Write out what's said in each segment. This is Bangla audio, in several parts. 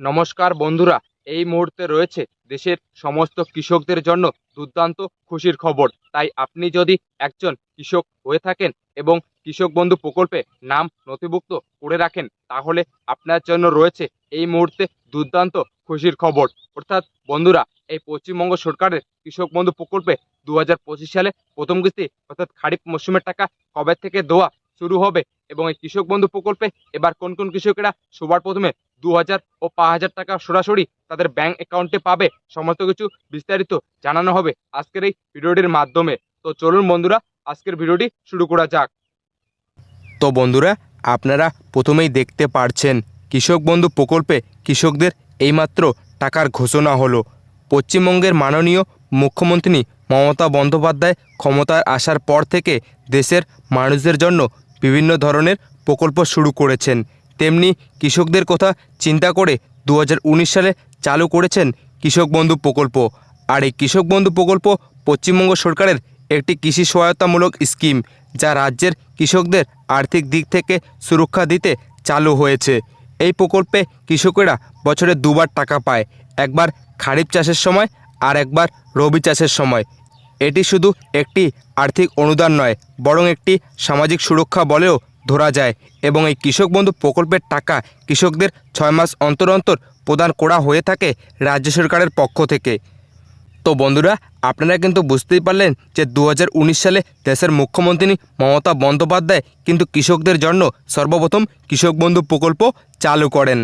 নমস্কার বন্ধুরা, এই মুহূর্তে রয়েছে দেশের সমস্ত কৃষকদের জন্য দুর্দান্ত খুশির খবর। তাই আপনি যদি একজন কৃষক হয়ে থাকেন এবং কৃষক বন্ধু প্রকল্পে নাম নথিভুক্ত করে রাখেন, তাহলে আপনার জন্য রয়েছে এই মুহূর্তে দুর্দান্ত খুশির খবর। অর্থাৎ বন্ধুরা, এই পশ্চিমবঙ্গ সরকারের কৃষক বন্ধু প্রকল্পে দু হাজার পঁচিশ সালে প্রথম কিস্তি, অর্থাৎ খারিফ মৌসুমের টাকা কবে থেকে দেওয়া শুরু হবে এবং এই কৃষক বন্ধু প্রকল্পে এবার কোন কোন কৃষকেরা সবার প্রথমে দু হাজার ও পাঁচ হাজার টাকা সরাসরি তাদের ব্যাংক অ্যাকাউন্টে পাবে। সমস্ত কিছু বিস্তারিত জানানো হবে আজকের এই ভিডিওটির মাধ্যমে। তো চলুন বন্ধুরা, আজকের ভিডিওটি শুরু করা যাক। তো বন্ধুরা, আপনারা প্রথমেই দেখতে পারছেন, কৃষক বন্ধু প্রকল্পে কৃষকদের এইমাত্র টাকার ঘোষণা হলো। পশ্চিমবঙ্গের মাননীয় মুখ্যমন্ত্রী মমতা বন্দ্যোপাধ্যায় ক্ষমতায় আসার পর থেকে দেশের মানুষদের জন্য বিভিন্ন ধরনের প্রকল্প শুরু করেছেন। তেমনি কৃষকদের কথা চিন্তা করে দু হাজার উনিশ সালে চালু করেছেন কৃষক বন্ধু প্রকল্প। আর এই কৃষক বন্ধু প্রকল্প পশ্চিমবঙ্গ সরকারের একটি কৃষি সহায়তামূলক স্কিম, যা রাজ্যের কৃষকদের আর্থিক দিক থেকে সুরক্ষা দিতে চালু হয়েছে। এই প্রকল্পে কৃষকেরা বছরে দুবার টাকা পায়, একবার খারিফ চাষের সময় আর একবার রবি চাষের সময়। এটি শুধু একটি আর্থিক অনুদান নয়, বরং একটি সামাজিক সুরক্ষা বলেও ধরা যায় এবং এই কৃষক বন্ধু প্রকল্পের টাকা কৃষকদের ছয় মাস অন্তর অন্তর প্রদান করা হয়ে থাকে রাজ্য সরকারের পক্ষ থেকে। তো বন্ধুরা, আপনারা কিন্তু বুঝতেই পারলেন যে দু হাজার উনিশ সালে দেশের মুখ্যমন্ত্রী মমতা বন্দ্যোপাধ্যায় কিন্তু কৃষকদের জন্য সর্বপ্রথম কৃষক বন্ধু প্রকল্প চালু করেন।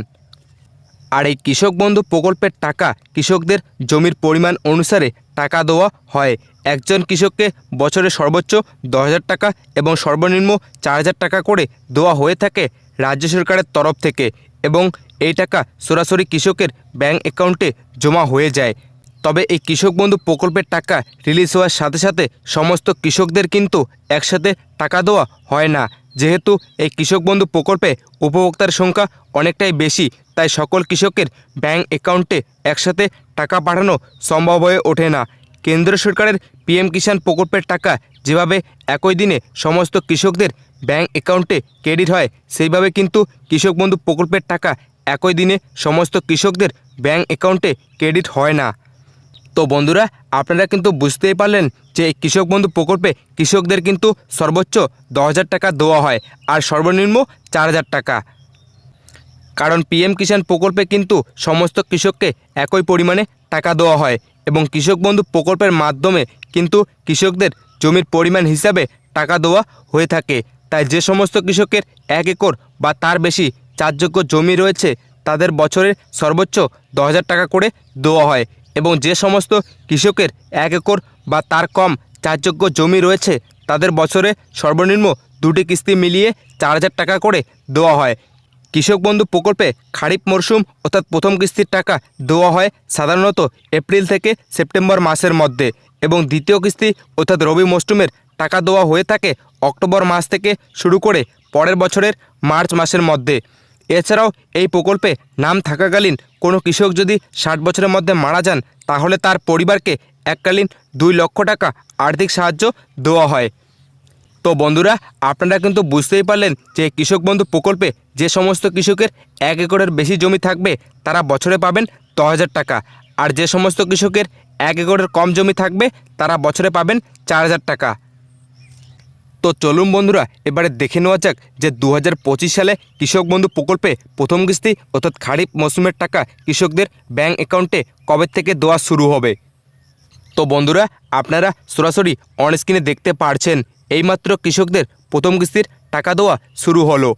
আর এই কৃষক বন্ধু প্রকল্পের টাকা কৃষকদের জমির পরিমাণ অনুসারে টাকা দেওয়া হয় একজন কৃষককে বছরে সর্বোচ্চ দশ হাজার টাকা এবং সর্বনিম্ন চার হাজার টাকা করে দেওয়া হয়ে থাকে রাজ্য সরকারের তরফ থেকে এবং এই টাকা সরাসরি কৃষকের ব্যাংক অ্যাকাউন্টে জমা হয়ে যায়। তবে এই কৃষক বন্ধু প্রকল্পের টাকা রিলিজ হওয়ার সাথে সাথে সমস্ত কৃষকদের কিন্তু একসাথে টাকা দেওয়া হয় না। যেহেতু এই কৃষক বন্ধু প্রকল্পে উপভোক্তার সংখ্যা অনেকটাই বেশি, তাই সকল কৃষকের ব্যাংক অ্যাকাউন্টে একসাথে টাকা পাঠানো সম্ভব হয়ে ওঠে না। কেন্দ্র সরকারের পিএম কিষাণ প্রকল্পের টাকা যেভাবে একই দিনে সমস্ত কৃষকদের ব্যাংক অ্যাকাউন্টে ক্রেডিট হয়, সেইভাবে কিন্তু কৃষক বন্ধু প্রকল্পের টাকা একই দিনে সমস্ত কৃষকদের ব্যাংক অ্যাকাউন্টে ক্রেডিট হয় না। তো বন্ধুরা, আপনারা কিন্তু বুঝতেই পারলেন যে কৃষক বন্ধু প্রকল্পে কৃষকদের কিন্তু সর্বোচ্চ দশ টাকা দেওয়া হয় আর সর্বনিম্ন চার হাজার টাকা। কারণ পিএম কিষাণ প্রকল্পে কিন্তু সমস্ত কৃষককে একই পরিমাণে টাকা দেওয়া হয়। এবং কৃষক বন্ধু প্রকল্পের মাধ্যমে কিন্তু কৃষকদের জমির পরিমাণ হিসাবে টাকা দেওয়া হয়ে থাকে। তাই যে সমস্ত কৃষকের এক একর বা তার বেশি চাষযোগ্য জমি রয়েছে, তাদের বছরের সর্বোচ্চ দশ টাকা করে দেওয়া হয় এবং যে সমস্ত কৃষকের এক একর বা তার কম চাষযোগ্য জমি রয়েছে, তাদের বছরে সর্বনিম্ন দুটি কিস্তি মিলিয়ে চার হাজার টাকা করে দেওয়া হয়। কৃষক বন্ধু প্রকল্পে খারিফ মরশুম অর্থাৎ প্রথম কিস্তির টাকা দেওয়া হয় সাধারণত এপ্রিল থেকে সেপ্টেম্বর মাসের মধ্যে এবং দ্বিতীয় কিস্তি অর্থাৎ রবি মরশুমের টাকা দেওয়া হয়ে থাকে অক্টোবর মাস থেকে শুরু করে পরের বছরের মার্চ মাসের মধ্যে। এছাড়াও এই প্রকল্পে নাম থাকাকালীন কোনো কৃষক যদি ষাট বছরের মধ্যে মারা যান, তাহলে তার পরিবারকে এককালীন দুই লক্ষ টাকা আর্থিক সাহায্য দেওয়া হয়। তো বন্ধুরা, আপনারা কিন্তু বুঝতেই পারলেন যে কৃষক বন্ধু প্রকল্পে যে সমস্ত কৃষকের এক একরের বেশি জমি থাকবে, তারা বছরে পাবেন দশ হাজার টাকা। আর যে সমস্ত কৃষকের এক একরের কম জমি থাকবে, তারা বছরে পাবেন চার হাজার টাকা। তো চলুন বন্ধুরা, এবারে দেখে নেওয়া যাক যে দু হাজার পঁচিশ সালে কৃষক বন্ধু প্রকল্পে প্রথম কিস্তি অর্থাৎ খারিফ মৌসুমের টাকা কৃষকদের ব্যাংক অ্যাকাউন্টে কবে থেকে দেওয়া শুরু হবে? তো বন্ধুরা, আপনারা সরাসরি অনস্ক্রিনে দেখতে পারছেন এইমাত্র কৃষকদের প্রথম কিস্তির টাকা দেওয়া শুরু হলো।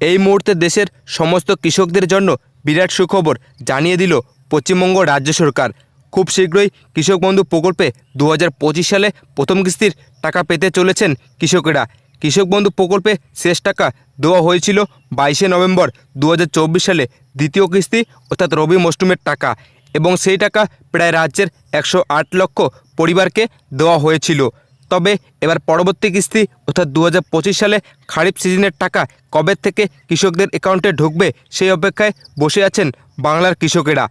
এই মুহূর্তে দেশের সমস্ত কৃষকদের জন্য বিরাট সুখবর জানিয়ে দিল পশ্চিমবঙ্গ রাজ্য সরকার। খুব শীঘ্রই কৃষক বন্ধু প্রকল্পে দু হাজার পঁচিশ সালে প্রথম কিস্তির টাকা পেতে চলেছেন কৃষকেরা। কৃষক বন্ধু প্রকল্পে শেষ টাকা দেওয়া হয়েছিল বাইশে নভেম্বর দু হাজার চব্বিশ সালে দ্বিতীয় কিস্তি, অর্থাৎ রবি মৌসুমের টাকা এবং সেই টাকা প্রায় রাজ্যের একশো আট লক্ষ পরিবারকে দেওয়া হয়েছিল। তবে এবার পরবর্তী কিস্তি অর্থাৎ দু হাজার পঁচিশ সালে খারিফ সিজনের টাকা কবে থেকে কৃষকদের অ্যাকাউন্টে ঢুকবে সেই অপেক্ষায় বসে আছেন বাংলার কৃষকেরা।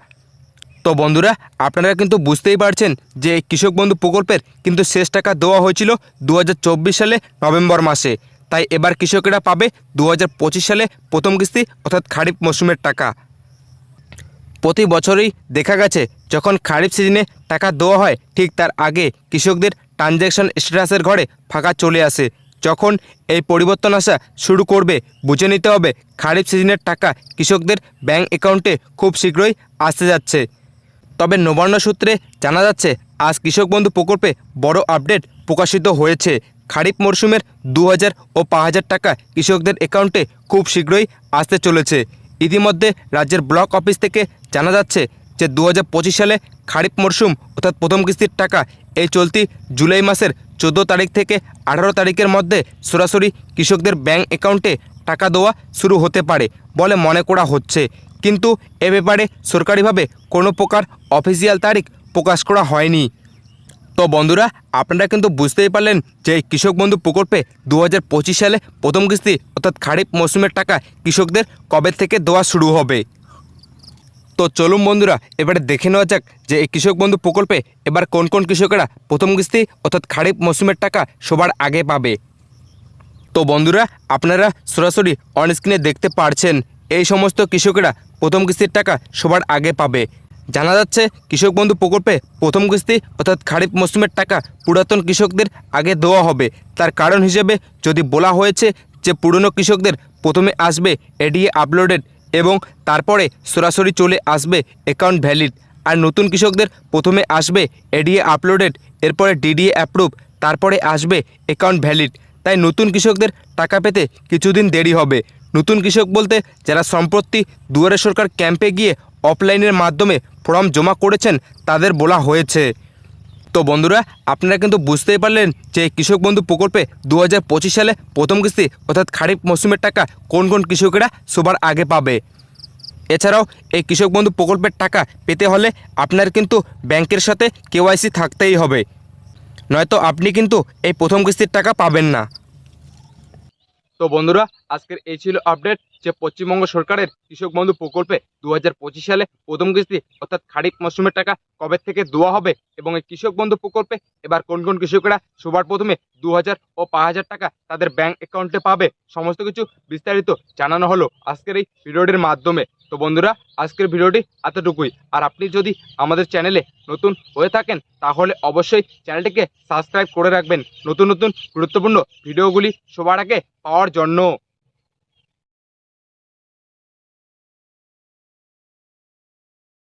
তো বন্ধুরা, আপনারা কিন্তু বুঝতেই পারছেন যে কৃষক বন্ধু প্রকল্পের কিন্তু শেষ টাকা দেওয়া হয়েছিল দু হাজার চব্বিশ সালে নভেম্বর মাসে। তাই এবার কৃষকেরা পাবে দু হাজার পঁচিশ সালে প্রথম কিস্তি অর্থাৎ খারিফ মৌসুমের টাকা। প্রতি বছরই দেখা গেছে, যখন খারিফ সিজনে টাকা দেওয়া হয়, ঠিক তার আগে কৃষকদের ট্রানজ্যাকশন স্ট্যাটাসের ঘরে ফাঁকা চলে আসে। যখন এই পরিবর্তন আসা শুরু করবে, বুঝে নিতে হবে খারিফ সিজনের টাকা কৃষকদের ব্যাংক অ্যাকাউন্টে খুব শীঘ্রই আসতে যাচ্ছে। তবে নবান্ন সূত্রে জানা যাচ্ছে, আজ কৃষক বন্ধু প্রকল্পে বড় আপডেট প্রকাশিত হয়েছে। খারিফ মরশুমের দু হাজার ও পাঁচ হাজার টাকা কৃষকদের অ্যাকাউন্টে খুব শীঘ্রই আসতে চলেছে। ইতিমধ্যে রাজ্যের ব্লক অফিস থেকে জানা যাচ্ছে যে দু হাজার পঁচিশ সালে খারিফ মরশুম অর্থাৎ প্রথম কিস্তির টাকা, এই চলতি জুলাই মাসের চোদ্দ তারিখ থেকে আঠারো তারিখের মধ্যে সরাসরি কৃষকদের ব্যাংক অ্যাকাউন্টে টাকা দেওয়া শুরু হতে পারে বলে মনে করা হচ্ছে। কিন্তু এ ব্যাপারে সরকারিভাবে কোনো প্রকার অফিসিয়াল তারিখ প্রকাশ করা হয়নি। তো বন্ধুরা, আপনারা কিন্তু বুঝতেই পারলেন যে কৃষক বন্ধু প্রকল্পে দু হাজার পঁচিশ সালে প্রথম কিস্তি, অর্থাৎ খারিফ মৌসুমের টাকা কৃষকদের কবে থেকে দেওয়া শুরু হবে। তো চলুন বন্ধুরা, এবারে দেখে নেওয়া যাক যে এই কৃষক বন্ধু প্রকল্পে এবার কোন কোন কৃষকেরা প্রথম কিস্তি অর্থাৎ খারিফ মৌসুমের টাকা সবার আগে পাবে। তো বন্ধুরা, আপনারা সরাসরি অনস্ক্রিনে দেখতে পারছেন, এই সমস্ত কৃষকেরা প্রথম কিস্তির টাকা সবার আগে পাবে। জানা যাচ্ছে, কৃষক বন্ধু প্রকল্পে প্রথম কিস্তি অর্থাৎ খারিফ মৌসুমের টাকা পুরাতন কৃষকদের আগে দেওয়া হবে। তার কারণ হিসেবে যদি বলা হয়েছে যে পুরনো কৃষকদের প্রথমে আসবে এডিএ আপলোডেড এবং তারপরে সরাসরি চলে আসবে অ্যাকাউন্ট ভ্যালিড আর নতুন কৃষকদের প্রথমে আসবে এডিএ আপলোডেড এরপরে ডিডিএ অ্যাপ্রুভ তারপরে আসবে অ্যাকাউন্ট ভ্যালিড তাই নতুন কৃষকদের টাকা পেতে কিছুদিন দেরি হবে। নতুন কৃষক বলতে যারা সম্প্রতি দুয়ারে সরকার ক্যাম্পে গিয়ে অফলাইনের মাধ্যমে ফর্ম জমা করেছেন, তাদের বলা হয়েছে। তো বন্ধুরা, আপনারা কিন্তু বুঝতেই পারলেন যে কৃষক বন্ধু প্রকল্পে দু হাজার পঁচিশ সালে প্রথম কিস্তি অর্থাৎ খারিফ মৌসুমের টাকা কোন কোন কৃষকেরা সবার আগে পাবে। এছাড়াও এই কৃষক বন্ধু প্রকল্পের টাকা পেতে হলে আপনার কিন্তু ব্যাংকের সাথে কেওয়াইসি থাকতেই হবে। নয়তো আপনি কিন্তু এই প্রথম কিস্তির টাকা পাবেন না। তো বন্ধুরা আজকের এই ছিল আপডেট যে পশ্চিমবঙ্গ সরকারের কৃষক বন্ধু প্রকল্পে দু হাজার পঁচিশ সালে প্রথম কিস্তি, অর্থাৎ খারিফ মৌসুমের টাকা কবে থেকে দেওয়া হবে এবং এই কৃষক বন্ধু প্রকল্পে এবার কোন কোন কৃষকরা সবার প্রথমে দু হাজার ও পাঁচ হাজার টাকা তাদের ব্যাংক অ্যাকাউন্টে পাবে? সমস্ত কিছু বিস্তারিত জানানো হলো আজকের এই ভিডিওটির মাধ্যমে। তো বন্ধুরা, আজকের ভিডিওটি এতটুকুই। আর আপনি যদি আমাদের চ্যানেলে নতুন হয়ে থাকেন, তাহলে অবশ্যই চ্যানেলটিকে সাবস্ক্রাইব করে রাখবেন। নতুন নতুন গুরুত্বপূর্ণ ভিডিওগুলি সবার আগে পাওয়ার জন্য।